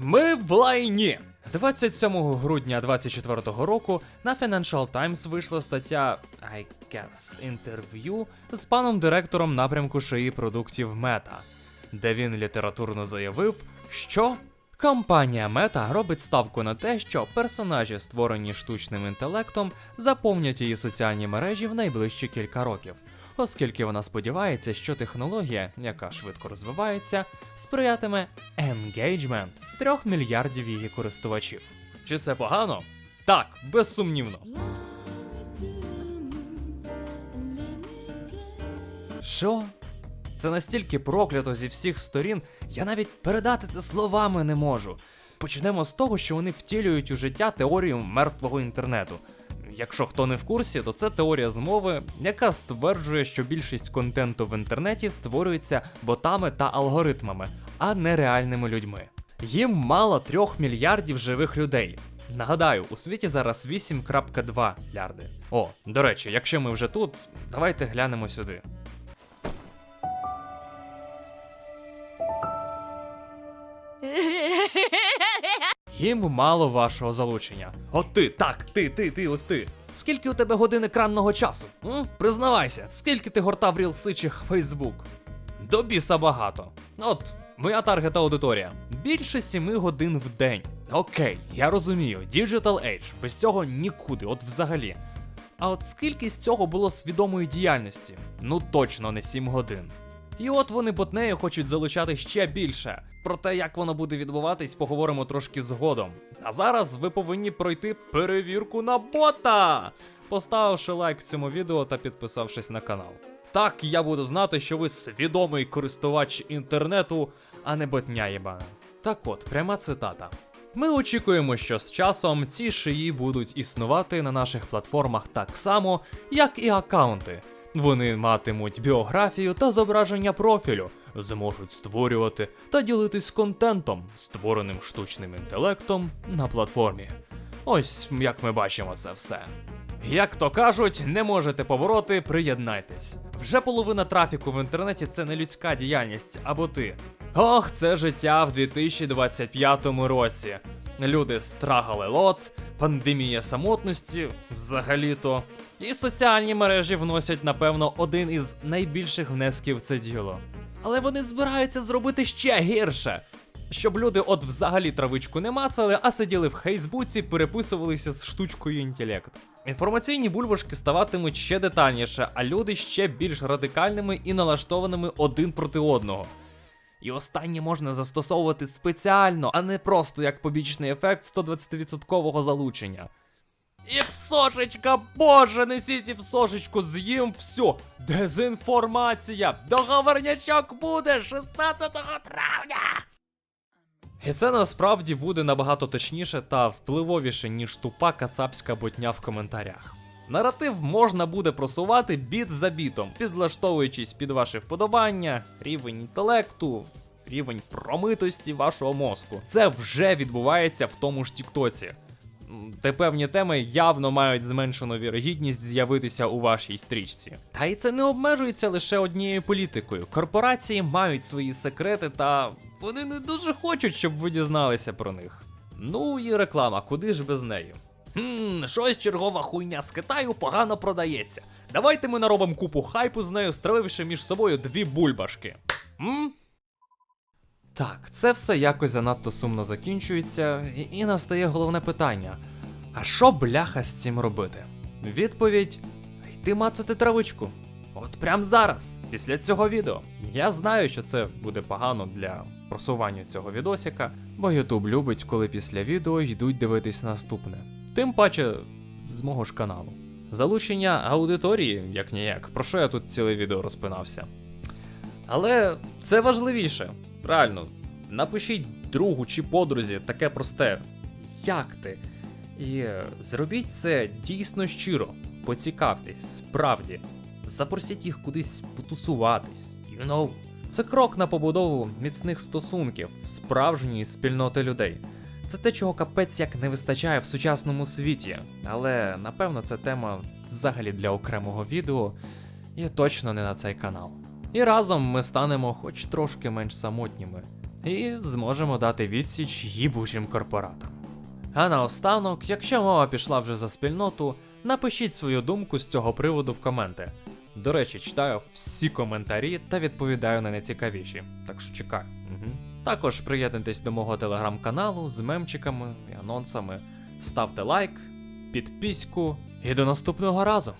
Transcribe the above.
Ми в лайні. 27 грудня 2024 року на Financial Times вийшла стаття I guess, інтерв'ю з паном директором напрямку шиї продуктів Мета, де він літературно заявив, що компанія Мета робить ставку на те, що персонажі, створені штучним інтелектом, заповнять її соціальні мережі в найближчі кілька років. Оскільки вона сподівається, що технологія, яка швидко розвивається, сприятиме енгейджмент трьох мільярдів її користувачів. Чи це погано? Так, безсумнівно. Що? Це настільки проклято зі всіх сторін, я навіть передати це словами не можу. Почнемо з того, що вони втілюють у життя теорію мертвого інтернету. Якщо хто не в курсі, то це теорія змови, яка стверджує, що більшість контенту в інтернеті створюється ботами та алгоритмами, а не реальними людьми. Їм мало трьох мільярдів живих людей. Нагадаю, у світі зараз 8.2 мільярди. О, до речі, якщо ми вже тут, давайте глянемо сюди. Їм мало вашого залучення. От ти, так, ти, ти, ти, ось ти. Скільки у тебе годин екранного часу? М? Признавайся, скільки ти гортав рілси чи Фейсбук? До біса багато. От, моя таргет аудиторія. Більше 7 годин в день. Окей, я розумію, Digital Age, без цього нікуди, от взагалі. А от скільки з цього було свідомої діяльності? Ну точно не 7 годин. І от вони ботнею хочуть залучати ще більше. Про те, як воно буде відбуватись, поговоримо трошки згодом. А зараз ви повинні пройти перевірку на бота, поставивши лайк цьому відео та підписавшись на канал. Так я буду знати, що ви свідомий користувач інтернету, а не ботня єбана. Так от, пряма цитата. Ми очікуємо, що з часом ці шиї будуть існувати на наших платформах так само, як і аккаунти. Вони матимуть біографію та зображення профілю, зможуть створювати та ділитись контентом, створеним штучним інтелектом на платформі. Ось як ми бачимо це все. Як то кажуть, не можете побороти, приєднайтесь. Вже половина трафіку в інтернеті це не людська діяльність, або ти. Ох, це життя в 2025 році. Люди страгали лот, пандемія самотності, взагалі-то. І соціальні мережі вносять, напевно, один із найбільших внесків в це діло. Але вони збираються зробити ще гірше. Щоб люди от взагалі травичку не мацали, а сиділи в Фейсбуці, переписувалися з штучкою інтелект. Інформаційні бульбашки ставатимуть ще детальніше, а люди ще більш радикальними і налаштованими один проти одного. І останнє можна застосовувати спеціально, а не просто як побічний ефект 120% залучення. І псошечка, боже, несіть і псошечку, з'їм все. Дезінформація. Договорнячок буде 16 травня. І це насправді буде набагато точніше та впливовіше, ніж тупа кацапська ботня в коментарях. Наратив можна буде просувати біт за бітом, підлаштовуючись під ваші вподобання, рівень інтелекту, рівень промитості вашого мозку. Це вже відбувається в тому ж Тіктоці. Де певні теми явно мають зменшену вірогідність з'явитися у вашій стрічці. Та й це не обмежується лише однією політикою. Корпорації мають свої секрети, та вони не дуже хочуть, щоб ви дізналися про них. Ну і реклама, куди ж без неї? Хм, щось чергова хуйня з Китаю погано продається. Давайте ми наробимо купу хайпу з нею, стравивши між собою дві бульбашки. М? Так, це все якось занадто сумно закінчується, і, і настає головне питання: а що бляха з цим робити? Відповідь: йти мацати травичку. От прямо зараз, після цього відео. Я знаю, що це буде погано для просування цього відосика, бо Ютуб любить, коли після відео йдуть дивитись наступне. Тим паче з мого ж каналу. Залучення аудиторії, як ніяк, про що я тут ціле відео розпинався. Але це важливіше. Реально, напишіть другу чи подрузі таке просте. Як ти? І зробіть це дійсно щиро. Поцікавтесь, справді. Запросіть їх кудись потусуватись. You know. Це крок на побудову міцних стосунків, справжньої спільноти людей. Це те, чого капець як не вистачає в сучасному світі. Але напевно це тема взагалі для окремого відео, і точно не на цей канал. І разом ми станемо хоч трошки менш самотніми. і зможемо дати відсіч їбучим корпоратам. А наостанок, якщо мова пішла вже за спільноту, напишіть свою думку з цього приводу в коменти. До речі, читаю всі коментарі та відповідаю на найцікавіші, так що чекаю. Угу. Також приєднуйтесь до мого телеграм-каналу з мемчиками і анонсами. Ставте лайк, підпиську і до наступного разу!